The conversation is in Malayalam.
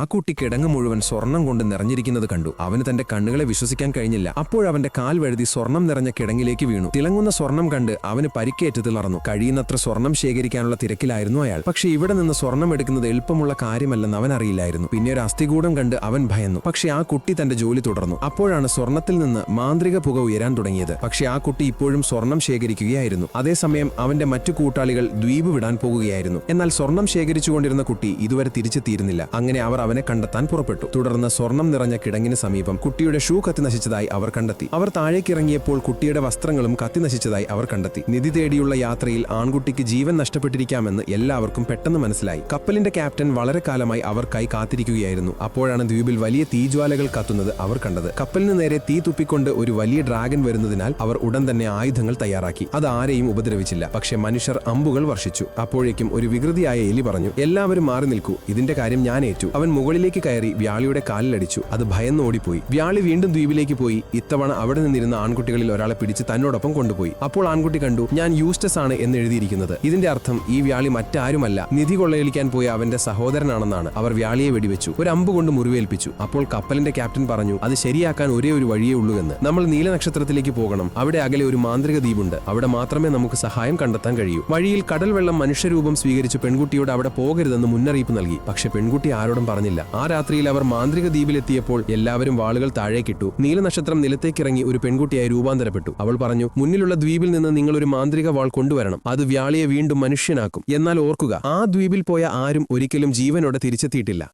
ആ കുട്ടി കിടങ്ങ് മുഴുവൻ സ്വർണം കൊണ്ട് നിറഞ്ഞിരിക്കുന്നത് കണ്ടു. അവന് തന്റെ കണ്ണുകളെ വിശ്വസിക്കാൻ കഴിഞ്ഞില്ല. അപ്പോഴവന്റെ കാൽ വഴുതി സ്വർണം നിറഞ്ഞ കിടങ്ങിലേക്ക് വീണു. തിളങ്ങുന്ന സ്വർണം കണ്ട് അവന് പരിക്കേറ്റ് തിളർന്നു. കഴിയുന്നത്ര സ്വർണം ശേഖരിക്കാനുള്ള തിരക്കിലായിരുന്നു അയാൾ. പക്ഷെ ഇവിടെ നിന്ന് സ്വർണം എടുക്കുന്നത് എളുപ്പമുള്ള കാര്യമല്ലെന്ന് അവൻ അറിയില്ലായിരുന്നു. പിന്നെ ഒരു അസ്ഥികൂടം കണ്ട് അവൻ ഭയന്നു. പക്ഷെ ആ കുട്ടി തന്റെ ജോലി തുടർന്നു. അപ്പോഴാണ് സ്വർണത്തിൽ നിന്ന് മാന്ത്രിക പുക ഉയരാൻ തുടങ്ങിയത്. പക്ഷെ ആ കുട്ടി ഇപ്പോഴും സ്വർണം ശേഖരിക്കുകയായിരുന്നു. അതേസമയം അവന്റെ മറ്റു കൂട്ടാളികൾ ദ്വീപ് വിടാൻ പോകുകയായിരുന്നു. എന്നാൽ സ്വർണം ശേഖരിച്ചുകൊണ്ടിരുന്ന കുട്ടി ഇതുവരെ തിരിച്ചെത്തിയിരുന്നില്ല. അങ്ങനെ അവർ അവനെ കണ്ടെത്താൻ പുറപ്പെട്ടു. തുടർന്ന് സ്വർണം നിറഞ്ഞ കിടങ്ങിന് സമീപം കുട്ടിയുടെ ഷൂ കത്തി നശിച്ചതായി അവർ കണ്ടെത്തി. അവർ താഴേക്കിറങ്ങിയപ്പോൾ കുട്ടിയുടെ വസ്ത്രങ്ങളും കത്തി നശിച്ചതായി അവർ കണ്ടെത്തി. നിധി തേടിയുള്ള യാത്രയിൽ ആൺകുട്ടിക്ക് ജീവൻ നഷ്ടപ്പെട്ടിരിക്കാമെന്ന് എല്ലാവർക്കും പെട്ടെന്ന് മനസ്സിലായി. കപ്പലിന്റെ ക്യാപ്റ്റൻ വളരെ കാലമായി അവർക്കായി കാത്തിരിക്കുകയായിരുന്നു. അപ്പോഴാണ് ദ്വീപിൽ വലിയ തീജ്വാലകൾ കത്തുന്നത് അവർ കണ്ടത്. കപ്പലിന് നേരെ തീ തുപ്പിക്കൊണ്ട് ഒരു വലിയ ഡ്രാഗൻ വരുന്നതിനാൽ അവർ ഉടൻ തന്നെ ആയുധങ്ങൾ തയ്യാറാക്കി. അത് ആരെയും ഉപദ്രവിച്ചില്ല. പക്ഷെ മനുഷ്യർ അമ്പുകൾ വർഷിച്ചു. അപ്പോഴേക്കും ഒരു വികൃതിയായ എലി പറഞ്ഞു എല്ലാവരും മാറി നിൽക്കൂ. ഇതിന്റെ കാര്യം ഞാൻ ഏറ്റു. അവൻ മുകളിലേക്ക് കയറി വ്യാളിയുടെ കാലിലടിച്ചു. അത് ഭയന്ന് ഓടിപ്പോയി. വ്യാളി വീണ്ടും ദ്വീപിലേക്ക് പോയി. ഇത്തവണ അവിടെ നിന്നിരുന്ന ആൺകുട്ടികളിൽ ഒരാളെ പിടിച്ച് തന്നോടൊപ്പം കൊണ്ടുപോയി. അപ്പോൾ ആൺകുട്ടി കണ്ടു ഞാൻ യൂസ്റ്റസ് ആണ് എന്ന് എഴുതിയിരിക്കുന്നത്. ഇതിന്റെ അർത്ഥം ഈ വ്യാളി മറ്റാരുമല്ല. നിധി കൊള്ളയടിക്കാൻ പോയ അവന്റെ സഹോദരനാണെന്നാണ്. അവർ വ്യാളിയെ വെടിവെച്ചു. ഒരു അമ്പ് കൊണ്ട് മുറിവേൽപ്പിച്ചു. അപ്പോൾ കപ്പലിന്റെ ക്യാപ്റ്റൻ പറഞ്ഞു അത് ശരിയാക്കാൻ ഒരേ ഒരു വഴിയേ ഉള്ളൂ എന്ന്. നമ്മൾ നീല നക്ഷത്രത്തിലേക്ക് പോകണം. അവിടെ അകലെ ഒരു മാന്ത്രിക ദ്വീപുണ്ട്. അവിടെ മാത്രമേ നമുക്ക് സഹായം കണ്ടെത്താൻ കഴിയൂ. വഴിയിൽ കടൽ വെള്ളം മനുഷ്യരൂപം സ്വീകരിച്ച് പെൺകുട്ടിയോട് അവിടെ പോകരുതെന്ന് മുന്നറിയിപ്പ് നൽകി. പക്ഷെ പെൺകുട്ടി ആരോടും പറഞ്ഞില്ല. ആ രാത്രിയിൽ അവർ മാന്ത്രിക ദ്വീപിലെത്തിയപ്പോൾ എല്ലാവരും വാളുകൾ താഴേക്കിട്ടു നീലനക്ഷത്രം നിലത്തേക്കിറങ്ങി ഒരു പെൺകുട്ടിയായി രൂപാന്തരപ്പെട്ടു. അവൾ പറഞ്ഞു മുന്നിലുള്ള ദ്വീപിൽ നിന്ന് നിങ്ങൾ ഒരു മാന്ത്രിക വാൾ കൊണ്ടുവരണം. അത് വ്യാളിയെ വീണ്ടും മനുഷ്യനാക്കും. എന്നാൽ ഓർക്കുക ആ ദ്വീപിൽ പോയ ആരും ഒരിക്കലും ജീവനോടെ തിരിച്ചെത്തിയിട്ടില്ല.